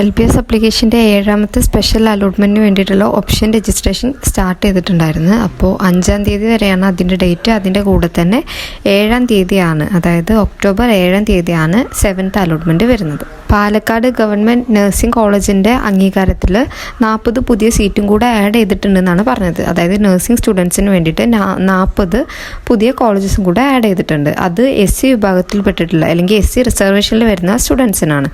L P S അപ്ലിക്കേഷന്റെ ഏഴാമത്തെ special അലോട്ട്മെന്റിന് വേണ്ടിയിട്ടുള്ള option registration start ചെയ്തിട്ടുണ്ടായിരുന്നു. അപ്പോൾ അഞ്ചാം തീയതി വരെയാണ് അതിന്റെ ഡേറ്റ് അതിന്റെ കൂടെ തന്നെ ഏഴാം തീയതിയാണ്. അതായത് ഒക്ടോബർ ഏഴാം തീയതിയാണ് സെവൻത്ത് അലോട്ട്മെന്റ് വരുന്നത്. പാലക്കാട് ഗവൺമെന്റ് നഴ്സിംഗ് കോളേജിന്റെ അംഗീകാരത്തിൽ നാൽപ്പത് പുതിയ സീറ്റും കൂടെ ആഡ് ചെയ്തിട്ടുണ്ടെന്നാണ് പറഞ്ഞത്. അതായത് നഴ്സിംഗ് സ്റ്റുഡൻസിന് വേണ്ടിയിട്ട് നാൽപ്പത് പുതിയ കോളേജസും കൂടെ ആഡ് ചെയ്തിട്ടുണ്ട്. അത് എസ് സി വിഭാഗത്തിൽപ്പെട്ടിട്ടുള്ള അല്ലെങ്കിൽ എസ് സി റിസർവേഷനിൽ വരുന്ന സ്റ്റുഡൻസിനാണ്.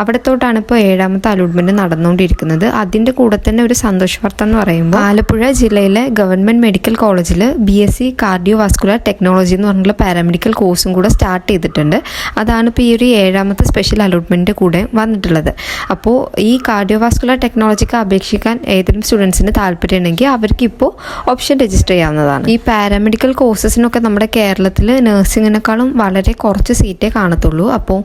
അവിടത്തോട്ടാണ് ഇപ്പോൾ ഏഴാമത്തെ അലോട്ട്മെന്റ് നടന്നുകൊണ്ടിരിക്കുന്നത്. അതിന്റെ കൂടെ തന്നെ ഒരു സന്തോഷ വാർത്ത എന്ന് പറയുമ്പോൾ ആലപ്പുഴ ജില്ലയിലെ ഗവൺമെന്റ് മെഡിക്കൽ കോളേജിൽ B S C cardiovascular technology എന്ന് പറഞ്ഞിട്ടുള്ള പാരാമെഡിക്കൽ കോഴ്സും കൂടെ സ്റ്റാർട്ട് ചെയ്തിട്ടുണ്ട്. അതാണ് ഇപ്പോൾ ഈ ഒരു ഏഴാമത്തെ സ്പെഷ്യൽ അലോട്ട്മെന്റ് കൂടെ വന്നിട്ടുള്ളത്. അപ്പോൾ ഈ കാർഡിയോവാസ്കുലർ ടെക്നോളജിക്ക് അപേക്ഷിക്കാൻ ഏതെങ്കിലും സ്റ്റുഡൻസിന് താല്പര്യം ഉണ്ടെങ്കിൽ അവർക്ക് ഇപ്പോൾ ഓപ്ഷൻ രജിസ്റ്റർ ചെയ്യാവുന്നതാണ്. ഈ പാരാമെഡിക്കൽ കോഴ്സസിനൊക്കെ നമ്മുടെ കേരളത്തിൽ നഴ്സിങ്ങിനേക്കാളും വളരെ കുറച്ച് സീറ്റേ കാണത്തുള്ളൂ. അപ്പോൾ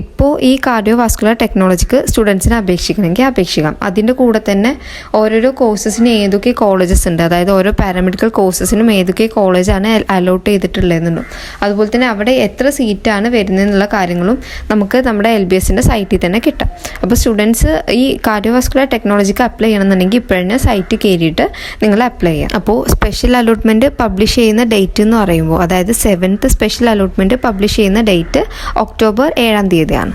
ഇപ്പോൾ ഈ കാർഡിയോവാസ്കുലർ ടെക്നോളജിക്ക് സ്റ്റുഡൻസിന് അപേക്ഷിക്കണമെങ്കിൽ അപേക്ഷിക്കാം. അതിന്റെ കൂടെ തന്നെ ഓരോരോ കോഴ്സസിന് ഏതൊക്കെ കോളേജസ് ഉണ്ട് അതായത് ഓരോ പാരാമെഡിക്കൽ കോഴ്സസിനും ഏതൊക്കെ കോളേജാണ് അലോട്ട് ചെയ്തിട്ടുള്ളതെന്നുണ്ടും. അതുപോലെ തന്നെ അവിടെ എത്ര സീറ്റാണ് വരുന്നതെന്നുള്ള കാര്യങ്ങളും നമുക്ക് നമ്മുടെ എൽ ബി എസിന്റെ സൈറ്റിൽ തന്നെ കിട്ടും. അപ്പോൾ സ്റ്റുഡൻസ് ഈ കാർഡിയോവാസ്കുലർ ടെക്നോളജിക്ക് അപ്ലൈ ചെയ്യണമെന്നുണ്ടെങ്കിൽ ഇപ്പോഴന്നെ സൈറ്റ് കയറിയിട്ട് നിങ്ങൾ അപ്ലൈ ചെയ്യാം. അപ്പോൾ സ്പെഷ്യൽ അലോട്ട്മെന്റ് പബ്ലിഷ് ചെയ്യുന്ന ഡേറ്റ് എന്ന് പറയുമ്പോൾ അതായത് സെവൻത്ത് സ്പെഷ്യൽ അലോട്ട്മെന്റ് പബ്ലിഷ് ചെയ്യുന്ന ഡേറ്റ് ഒക്ടോബർ ഏഴാം തീയതിയാണ്.